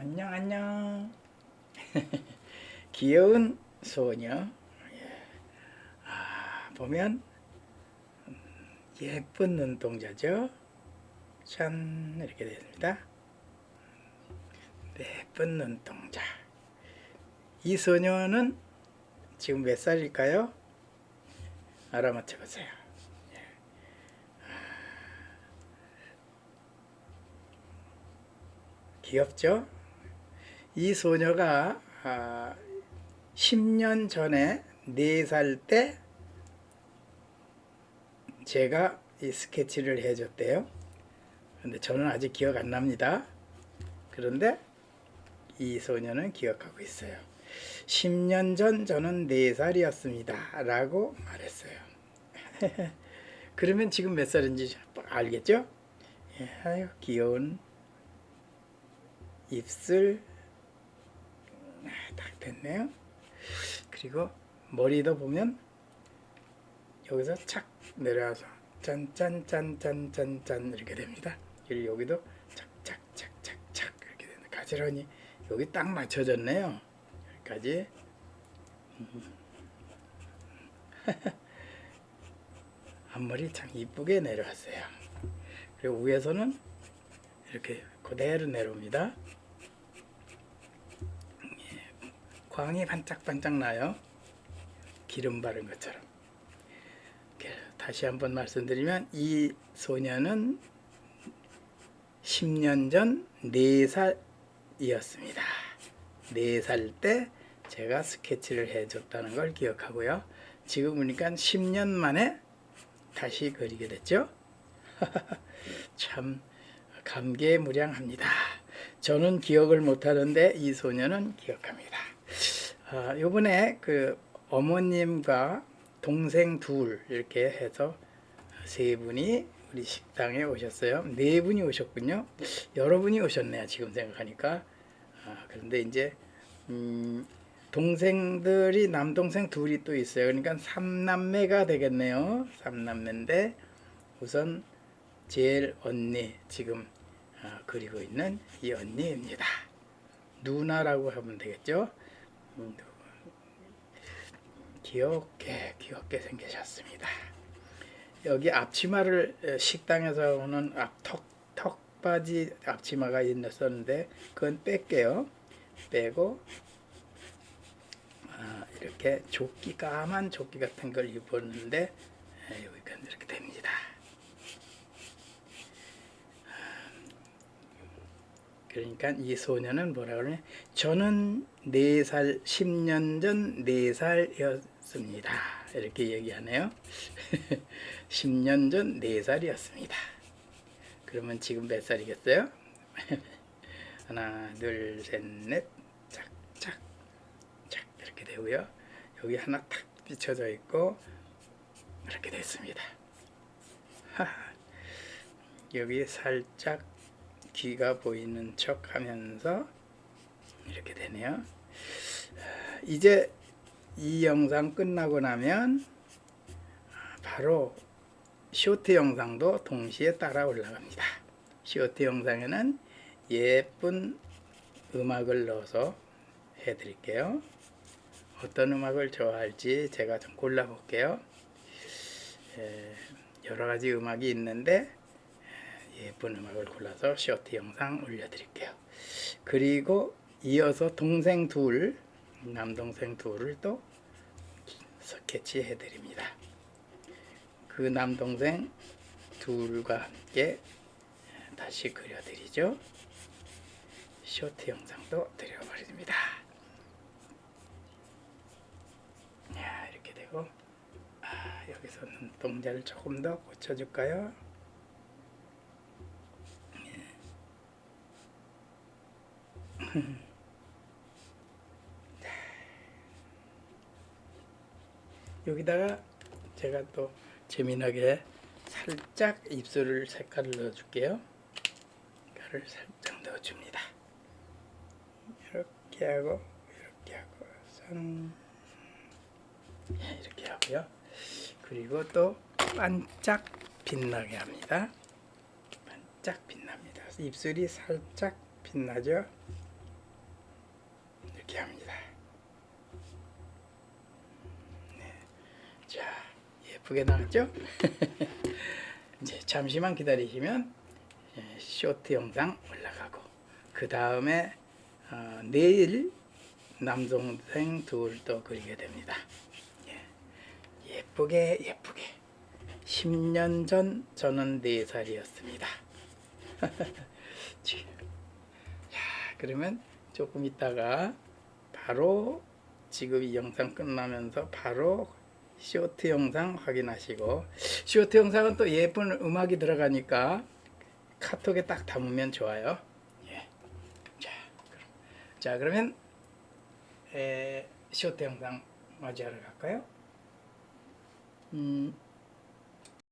안녕 안녕. 귀여운 소녀. 예. 아 보면 음, 예쁜 눈동자죠. 짠 이렇게 됩니다. 예쁜 눈동자. 이 소녀는 지금 몇 살일까요? 알아맞혀 보세요. 귀엽죠? 이 소녀가 아, 10년 전에 4살 때 제가 이 스케치를 해줬대요. 근데 저는 아직 기억 안 납니다. 그런데 이 소녀는 기억하고 있어요. 10년 전 저는 4살이었습니다. 라고 말했어요. 그러면 지금 몇 살인지 알겠죠? 예, 아유, 귀여운 입술 아, 딱 됐네요. 그리고 머리도 보면 여기서 착 내려와서 짠짠짠짠짠짠 이렇게 됩니다. 그리고 여기도 착착착착착 이렇게 되는 가지런히 여기 딱 맞춰졌네요. 여기까지. 앞머리 참 이쁘게 내려왔어요. 그리고 위에서는 이렇게 그대로 내려옵니다. 예, 광이 반짝반짝 나요. 기름 바른 것처럼. 다시 한번 말씀드리면 이 소녀는 10년 전 4살이었습니다. 4살 때 제가 스케치를 해줬다는 걸 기억하고요. 지금 보니까 10년 만에 다시 그리게 됐죠. 참 감개무량합니다. 저는 기억을 못하는데 이 소녀는 기억합니다. 아, 요번에 그 어머님과 동생 둘 이렇게 해서 세 분이 우리 식당에 오셨어요. 네 분이 오셨군요. 여러분이 오셨네요. 지금 생각하니까. 아, 그런데 이제 음, 동생들이 남동생 둘이 또 있어요. 그러니까 삼남매가 되겠네요. 삼남매인데 우선 제일 언니 지금 아, 그리고 있는 이 언니입니다. 누나라고 하면 되겠죠. 음, 귀엽게 귀엽게 생기셨습니다. 여기 앞치마를 에, 식당에서 오는 앞턱 턱바지 앞치마가 있었는데 그건 뺄게요. 빼고 아, 이렇게 조끼 까만 조끼 같은 걸 입었는데 에, 여기가 이렇게 됩니다. 그러니까 이 소녀는 뭐라 그러냐? 저는 4살, 10년 전 4살 이었습니다. 이렇게 얘기하네요. 10년 전 4살이었습니다. 그러면 지금 몇 살이겠어요? 하나, 둘, 셋, 넷, 착, 착, 착 이렇게 되고요. 여기 하나 탁 비춰져 있고 이렇게 됐습니다. 여기 살짝 귀가 보이는 척 하면서 이렇게 되네요. 이제 이 영상 끝나고 나면 바로 쇼트 영상도 동시에 따라 올라갑니다. 쇼트 영상에는 예쁜 음악을 넣어서 해드릴게요. 어떤 음악을 좋아할지 제가 좀 골라볼게요. 에, 여러 가지 음악이 있는데 예쁜 음악을 골라서 쇼트 영상 올려드릴게요. 그리고 이어서 동생 둘, 남동생 둘을 또 스케치 해드립니다. 그 남동생 둘과 함께 다시 그려드리죠. 쇼트 영상도 드려버립니다. 야, 이렇게 되고, 아, 여기서 눈동자를 조금 더 고쳐줄까요? 여기다가 제가 또 재미나게 살짝 입술을 색깔을 넣어줄게요. 색깔을 살짝 넣어줍니다. 이렇게 하고 이렇게 하고 선 이렇게 하고요. 그리고 또 반짝 빛나게 합니다. 반짝 빛납니다. 입술이 살짝 빛나죠. 이렇게 합니다. 네. 자, 예쁘게 나왔죠? 이제 잠시만 기다리시면 예, 쇼트 영상 올라가고 그 다음에 어, 내일 남동생 둘 또 그리게 됩니다. 예. 예쁘게 예쁘게 10년 전 저는 4살이었습니다. 자, 그러면 조금 있다가 바로 지금 이 영상 끝나면서 바로 쇼트 영상 확인하시고 쇼트 영상은 또 예쁜 음악이 들어가니까 카톡에 딱 담으면 좋아요. 예. 자, 그럼, 자 그러면 에, 쇼트 영상 맞이하러 갈까요? 음,